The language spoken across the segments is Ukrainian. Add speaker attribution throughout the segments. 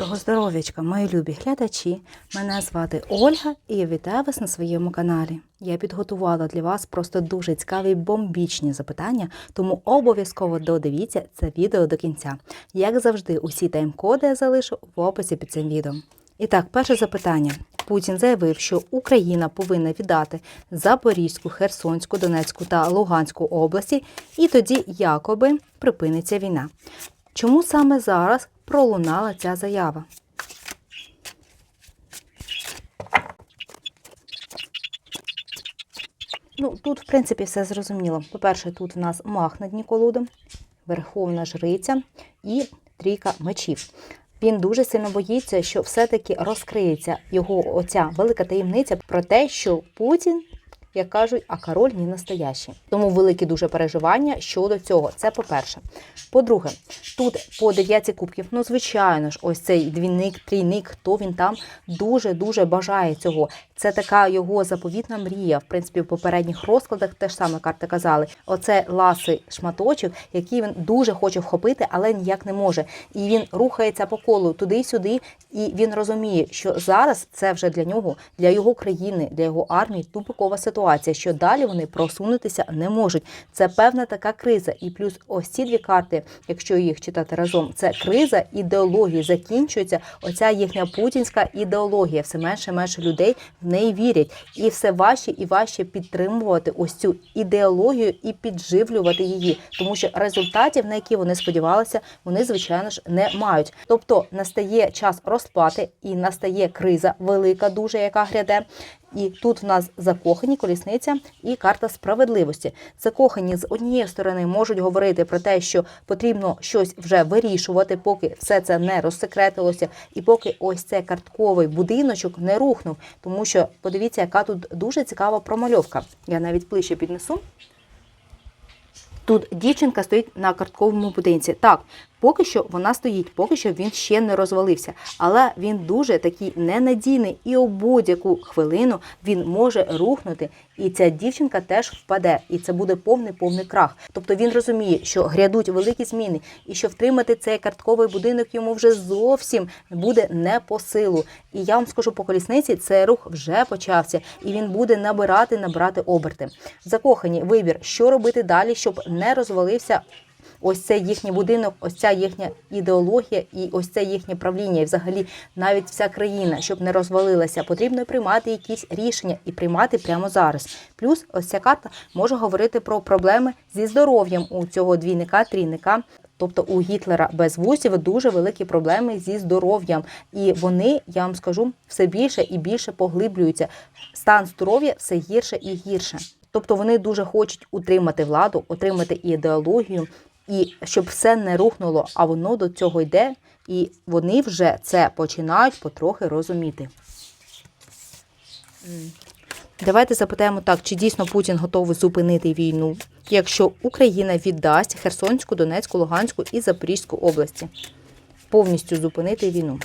Speaker 1: Доброго здоров'ячка, мої любі глядачі. Мене звати Ольга і я вітаю вас на своєму каналі. Я підготувала для вас просто дуже цікаві бомбічні запитання, тому обов'язково додивіться це відео до кінця. Як завжди, усі тайм-коди я залишу в описі під цим відео. І так, перше запитання. Путін заявив, що Україна повинна віддати Запорізьку, Херсонську, Донецьку та Луганську області, і тоді якоби припиниться війна. Чому саме зараз пролунала ця заява? Ну, тут, в принципі, все зрозуміло. По-перше, тут в нас мах на дні колоди, верховна жриця і трійка мечів. Він дуже сильно боїться, що все-таки розкриється його оця велика таємниця про те, що Путін, як кажуть, а король не настоящий. Тому великі дуже переживання щодо цього. Це по-перше. По-друге, тут по дев'ятці кубків, ну звичайно ж, ось цей двійник, трійник, хто він там дуже дуже бажає цього. Це така його заповітна мрія. В принципі, в попередніх розкладах теж саме карти казали. Оце ласий шматочок, який він дуже хоче вхопити, але ніяк не може. І він рухається по колу туди-сюди, і він розуміє, що зараз це вже для нього, для його країни, для його армії тупикова ситуація, що далі вони просунутися не можуть. Це певна така криза. І плюс ось ці дві карти, якщо їх читати разом, це криза ідеології. Закінчується оця їхня путінська ідеологія. Все менше менше людей в неї вірять, і все важче і важче підтримувати ось цю ідеологію і підживлювати її, тому що результатів, на які вони сподівалися, вони звичайно ж не мають. Тобто настає час розплати і настає криза велика, дуже яка гряде. І тут в нас закохані колісниця і карта справедливості. Закохані з однієї сторони можуть говорити про те, що потрібно щось вже вирішувати, поки все це не розсекретилося, і поки ось цей картковий будиночок не рухнув. Тому що подивіться, яка тут дуже цікава промальовка. Я навіть ближче піднесу. Тут дівчинка стоїть на картковому будинці. Так, поки що вона стоїть, поки що він ще не розвалився. Але він дуже такий ненадійний, і у будь-яку хвилину він може рухнути. І ця дівчинка теж впаде, і це буде повний повний крах. Тобто він розуміє, що грядуть великі зміни, і що втримати цей картковий будинок йому вже зовсім буде не по силу. І я вам скажу по колісниці, цей рух вже почався, і він буде набирати, набирати оберти. Закохані вибір, що робити далі, щоб не розвалився ось цей їхній будинок, ось ця їхня ідеологія і ось це їхнє правління, і взагалі навіть вся країна, щоб не розвалилася, потрібно приймати якісь рішення і приймати прямо зараз. Плюс ось ця карта може говорити про проблеми зі здоров'ям у цього двійника, трійника. Тобто у Гітлера без вусів дуже великі проблеми зі здоров'ям, і вони, я вам скажу, все більше і більше поглиблюються. Стан здоров'я все гірше і гірше. Тобто вони дуже хочуть утримати владу, отримати ідеологію, і щоб все не рухнуло, а воно до цього йде, і вони вже це починають потрохи розуміти. Давайте запитаємо так, чи дійсно Путін готовий зупинити війну, якщо Україна віддасть Херсонську, Донецьку, Луганську і Запорізьку області. Повністю зупинити війну.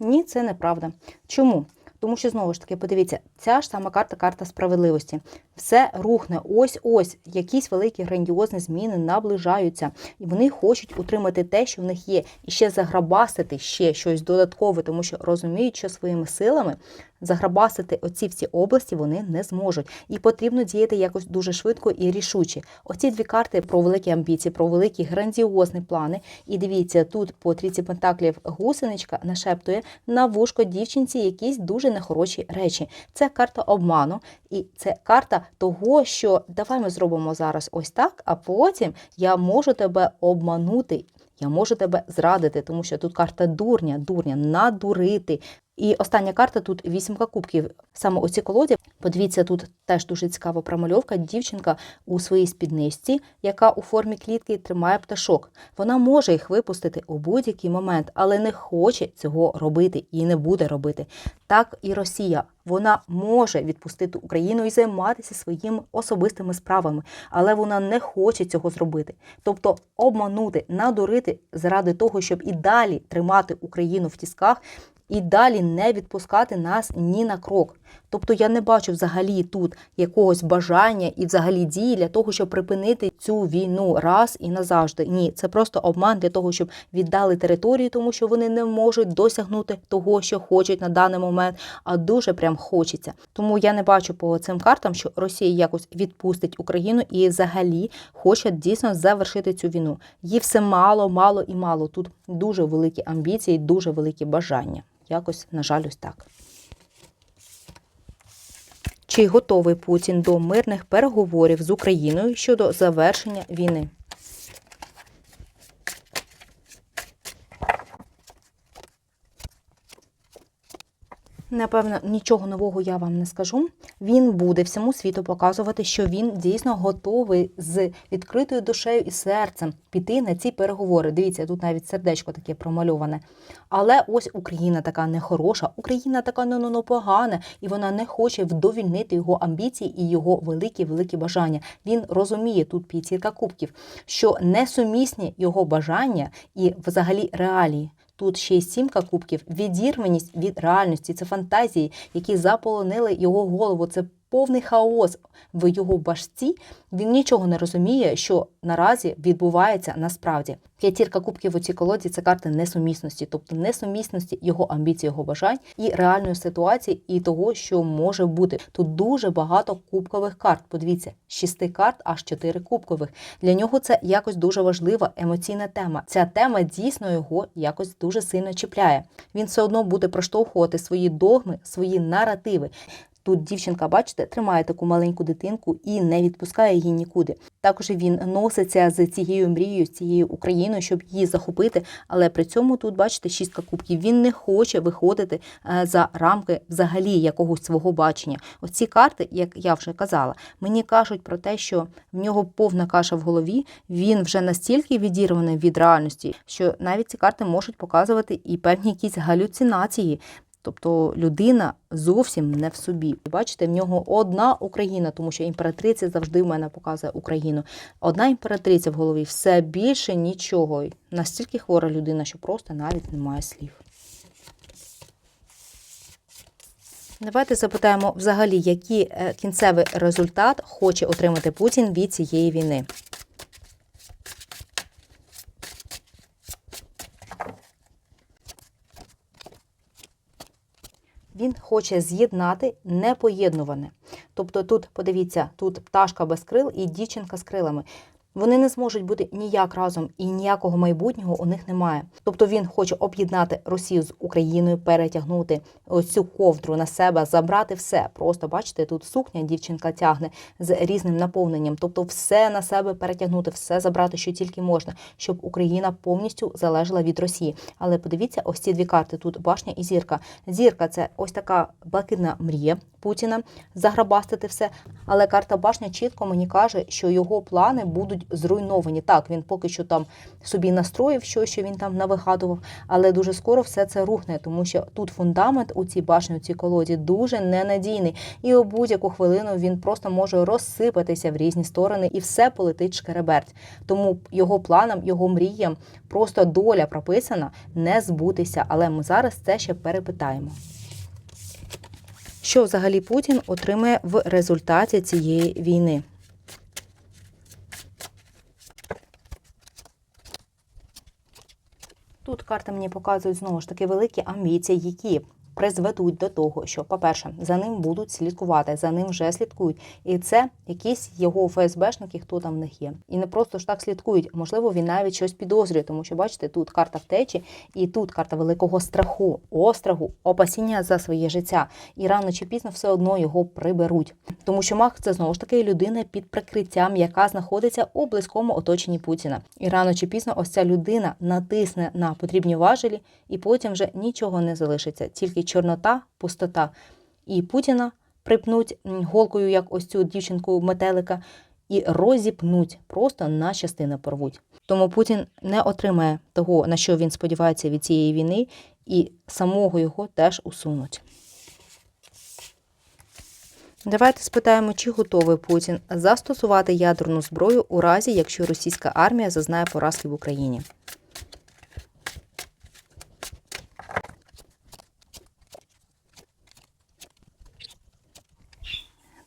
Speaker 1: Ні, це неправда. Чому? Тому що знову ж таки, подивіться, ця ж сама карта карта справедливості. Все рухне, ось-ось, якісь великі грандіозні зміни наближаються, і вони хочуть утримати те, що в них є, і ще заграбасити ще щось додаткове, тому що розуміють, що своїми силами заграбасити оці всі області вони не зможуть. І потрібно діяти якось дуже швидко і рішуче. Оці дві карти про великі амбіції, про великі грандіозні плани. І дивіться, тут по трійці пентаклів гусеничка нашептує на вушко дівчинці якісь дуже нехороші речі. Це карта обману, і це карта того, що давай ми зробимо зараз ось так, а потім я можу тебе обманути. Я можу тебе зрадити, тому що тут карта дурня, дурня, надурити. І остання карта тут вісімка кубків. Саме у цій колоді, подивіться, тут теж дуже цікава промальовка. Дівчинка у своїй спідничці, яка у формі клітки тримає пташок. Вона може їх випустити у будь-який момент, але не хоче цього робити і не буде робити. Так і Росія. Вона може відпустити Україну і займатися своїми особистими справами, але вона не хоче цього зробити. Тобто обманути, надурити заради того, щоб і далі тримати Україну в тісках і далі не відпускати нас ні на крок. Тобто я не бачу взагалі тут якогось бажання і взагалі дії для того, щоб припинити цю війну раз і назавжди. Ні, це просто обман для того, щоб віддали територію, тому що вони не можуть досягнути того, що хочуть на даний момент, а дуже прям хочеться. Тому я не бачу по цим картам, що Росія якось відпустить Україну і взагалі хоче дійсно завершити цю війну. Їй все мало, мало і мало. Тут дуже великі амбіції, дуже великі бажання. Якось, на жаль, ось так. Чи готовий Путін до мирних переговорів з Україною щодо завершення війни? Напевно, нічого нового я вам не скажу. Він буде всьому світу показувати, що він дійсно готовий з відкритою душею і серцем піти на ці переговори. Дивіться, тут навіть сердечко таке промальоване. Але ось Україна така нехороша, Україна така ну, ну, ну погана, і вона не хоче вдовільнити його амбіції і його великі великі бажання. Він розуміє тут п'ятірка кубків, що несумісні його бажання і взагалі реалії. Тут ще й сімка кубків, відірваність від реальності, це фантазії, які заполонили його голову. Це повний хаос в його башці. Він нічого не розуміє, що наразі відбувається насправді. П'ятірка кубків у цій колоді це карти несумісності, тобто несумісності його амбіцій, його бажань і реальної ситуації, і того, що може бути. Тут дуже багато кубкових карт. Подивіться, з шести карт, аж чотири кубкових. Для нього це якось дуже важлива емоційна тема. Ця тема дійсно його якось дуже сильно чіпляє. Він все одно буде проштовхувати свої догми, свої наративи. Тут дівчинка, бачите, тримає таку маленьку дитинку і не відпускає її нікуди. Також він носиться з цією мрією, з цією Україною, щоб її захопити. Але при цьому тут, бачите, шістка кубків. Він не хоче виходити е, за рамки взагалі якогось свого бачення. Оці карти, як я вже казала, мені кажуть про те, що в нього повна каша в голові. Він вже настільки відірваний від реальності, що навіть ці карти можуть показувати і певні якісь галюцинації. Тобто людина зовсім не в собі. Бачите, в нього одна Україна, тому що імператриця завжди в мене показує Україну. Одна імператриця в голові, все більше нічого. Настільки хвора людина, що просто навіть немає слів. Давайте запитаємо взагалі, який е, кінцевий результат хоче отримати Путін від цієї війни. Він хоче з'єднати непоєднуване. Тобто тут, подивіться, тут пташка без крил і дівчинка з крилами. Вони не зможуть бути ніяк разом і ніякого майбутнього у них немає. Тобто він хоче об'єднати Росію з Україною, перетягнути цю ковдру на себе, забрати все. Просто бачите, тут сукня дівчинка тягне з різним наповненням. Тобто, все на себе перетягнути, все забрати, що тільки можна, щоб Україна повністю залежала від Росії. Але подивіться, ось ці дві карти: тут башня і зірка. Зірка це ось така блакитна мрія Путіна заграбастити все. Але карта башня чітко мені каже, що його плани будуть зруйновані. Так, він поки що там собі настроїв щось, що він там навигадував, але дуже скоро все це рухне, тому що тут фундамент у цій башні, у цій колоді дуже ненадійний. І у будь-яку хвилину він просто може розсипатися в різні сторони, і все полетить шкереберть. Тому його планам, його мріям просто доля прописана не збутися. Але ми зараз це ще перепитаємо. Що взагалі Путін отримає в результаті цієї війни? Тут карти мені показують знову ж таки великі амбіції, які призведуть до того, що, по-перше, за ним будуть слідкувати, за ним вже слідкують. І це якісь його ФСБшники, хто там в них є. І не просто ж так слідкують. Можливо, він навіть щось підозрює, тому що, бачите, тут карта втечі, і тут карта великого страху, остраху, опасіння за своє життя. І рано чи пізно все одно його приберуть. Тому що маг це знову ж таки людина під прикриттям, яка знаходиться у близькому оточенні Путіна. І рано чи пізно ось ця людина натисне на потрібні важелі, і потім вже нічого не залишиться. Тільки чорнота, пустота. І Путіна припнуть голкою, як ось цю дівчинку метелика, і розіпнуть, просто на частини порвуть. Тому Путін не отримає того, на що він сподівається від цієї війни, і самого його теж усунуть. Давайте спитаємо, чи готовий Путін застосувати ядерну зброю у разі, якщо російська армія зазнає поразки в Україні.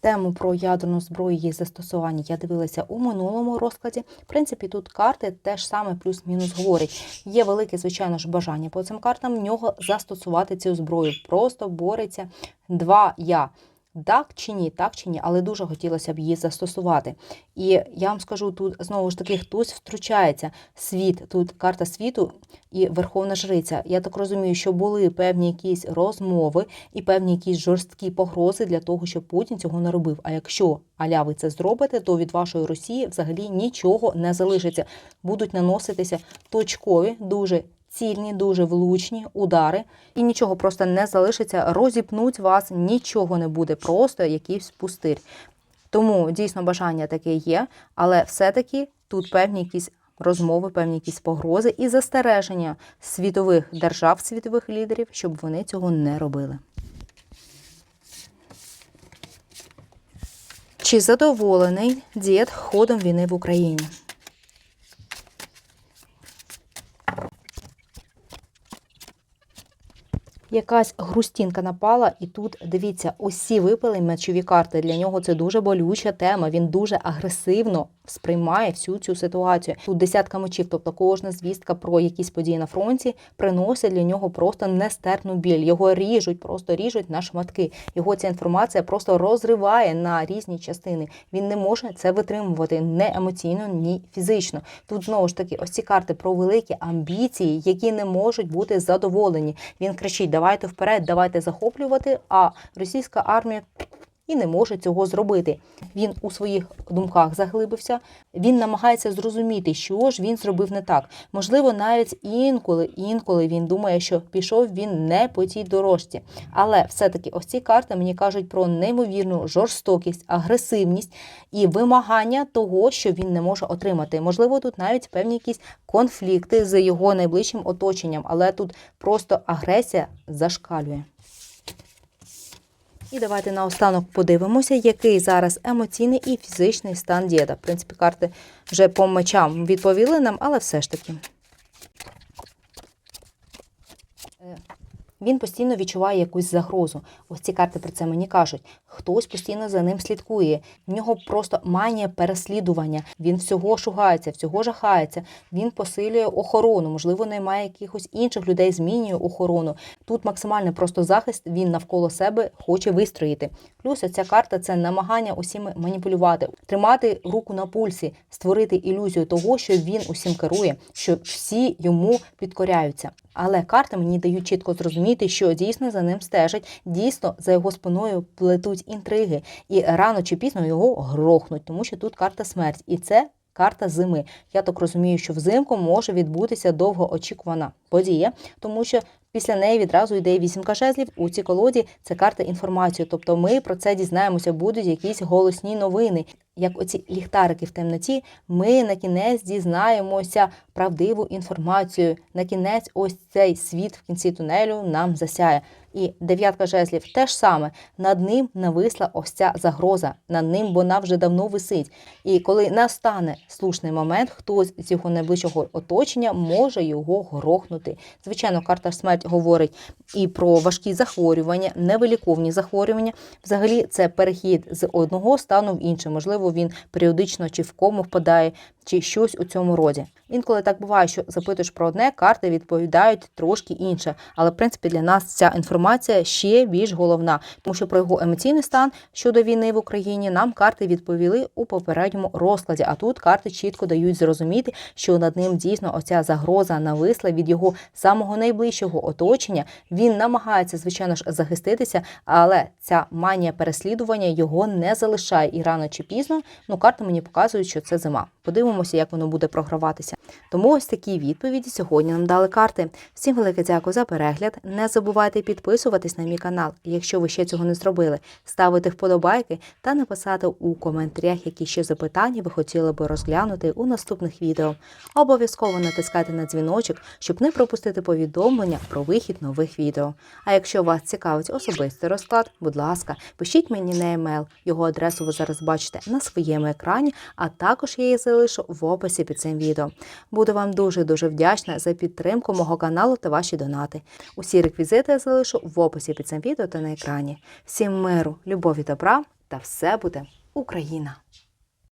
Speaker 1: Тему про ядерну зброю її застосування я дивилася у минулому розкладі. В принципі, тут карти теж саме плюс-мінус говорять. Є велике, звичайно ж, бажання по цим картам в нього застосувати цю зброю. Просто бореться два я. Так чи ні, так чи ні, але дуже хотілося б її застосувати. І я вам скажу, тут знову ж таки хтось втручається. Світ, тут карта світу і Верховна Жриця. Я так розумію, що були певні якісь розмови і певні якісь жорсткі погрози для того, щоб Путін цього не робив. А якщо аля ви це зробите, то від вашої Росії взагалі нічого не залишиться. Будуть наноситися точкові, дуже цільні, дуже влучні удари, і нічого просто не залишиться, розіпнуть вас, нічого не буде, просто якийсь пустир. Тому дійсно бажання таке є, але все-таки тут певні якісь розмови, певні якісь погрози і застереження світових держав, світових лідерів, щоб вони цього не робили. Чи задоволений дід ходом війни в Україні? Якась грустінка напала, і тут дивіться, усі випали мечові карти. Для нього це дуже болюча тема. Він дуже агресивно сприймає всю цю ситуацію. Тут десятка мечів, тобто кожна звістка про якісь події на фронті приносить для нього просто нестерпну біль. Його ріжуть, просто ріжуть на шматки. Його ця інформація просто розриває на різні частини. Він не може це витримувати не емоційно, ні фізично. Тут знову ж таки ось ці карти про великі амбіції, які не можуть бути задоволені. Він кричить: давайте вперед, давайте захоплювати. А російська армія і не може цього зробити. Він у своїх думках заглибився. Він намагається зрозуміти, що ж він зробив не так. Можливо, навіть інколи, інколи він думає, що пішов він не по тій дорожці. Але все-таки ось ці карти мені кажуть про неймовірну жорстокість, агресивність і вимагання того, що він не може отримати. Можливо, тут навіть певні якісь конфлікти з його найближчим оточенням, але тут просто агресія зашкалює. І давайте наостанок подивимося, який зараз емоційний і фізичний стан діда. В принципі, карти вже по мечам відповіли нам, але все ж таки. Він постійно відчуває якусь загрозу. Ось ці карти про це мені кажуть. Хтось постійно за ним слідкує. В нього просто манія переслідування. Він всього шугається, всього жахається. Він посилює охорону. Можливо, наймає якихось інших людей, змінює охорону. Тут максимальний просто захист. Він навколо себе хоче вистроїти. Плюс ця карта це намагання усіми маніпулювати, тримати руку на пульсі, створити ілюзію того, що він усім керує, що всі йому підкоряються. Але карти мені дають чітко зрозуміти, що дійсно за ним стежать, дійсно за його спиною плетуть інтриги, і рано чи пізно його грохнуть, тому що тут карта смерть, і це. Карта зими. Я так розумію, що взимку може відбутися довгоочікувана подія, тому що після неї відразу йде вісімка жезлів. У цій колоді це карта інформацію. Тобто ми про це дізнаємося, будуть якісь голосні новини. Як оці ліхтарики в темноті, ми на кінець дізнаємося правдиву інформацію. На кінець, ось цей світ в кінці тунелю нам засяє. І дев'ятка жезлів теж саме над ним нависла ось ця загроза. Над ним вона вже давно висить. І коли настане слушний момент, хтось з його найближчого оточення може його грохнути. Звичайно, карта смерть говорить і про важкі захворювання, невиліковні захворювання. Взагалі, це перехід з одного стану в інше. Можливо, він періодично чи в кому впадає, чи щось у цьому роді. Інколи так буває, що запитуєш про одне, карти відповідають трошки інше. Але в принципі для нас ця інформація ще більш головна, тому що про його емоційний стан щодо війни в Україні нам карти відповіли у попередньому розкладі. А тут карти чітко дають зрозуміти, що над ним дійсно оця загроза нависла від його самого найближчого оточення. Він намагається, звичайно ж, захиститися, але ця манія переслідування його не залишає. І рано чи пізно ну карти мені показують, що це зима. Подивимося, як воно буде програватися. Тому ось такі відповіді сьогодні нам дали карти. Всім велике дякую за перегляд. Не забувайте підписуватись на мій канал, якщо ви ще цього не зробили, ставити вподобайки та написати у коментарях, які ще запитання ви хотіли би розглянути у наступних відео. Обов'язково натискайте на дзвіночок, щоб не пропустити повідомлення про вихід нових відео. А якщо вас цікавить особистий розклад, будь ласка, пишіть мені на емейл. Його адресу ви зараз бачите на своєму екрані, а також я її залишу в описі під цим відео. Буду вам дуже-дуже вдячна за підтримку мого каналу та ваші донати. Усі реквізити я залишу в описі під цим відео та на екрані. Всім миру, любові, добра та все буде Україна!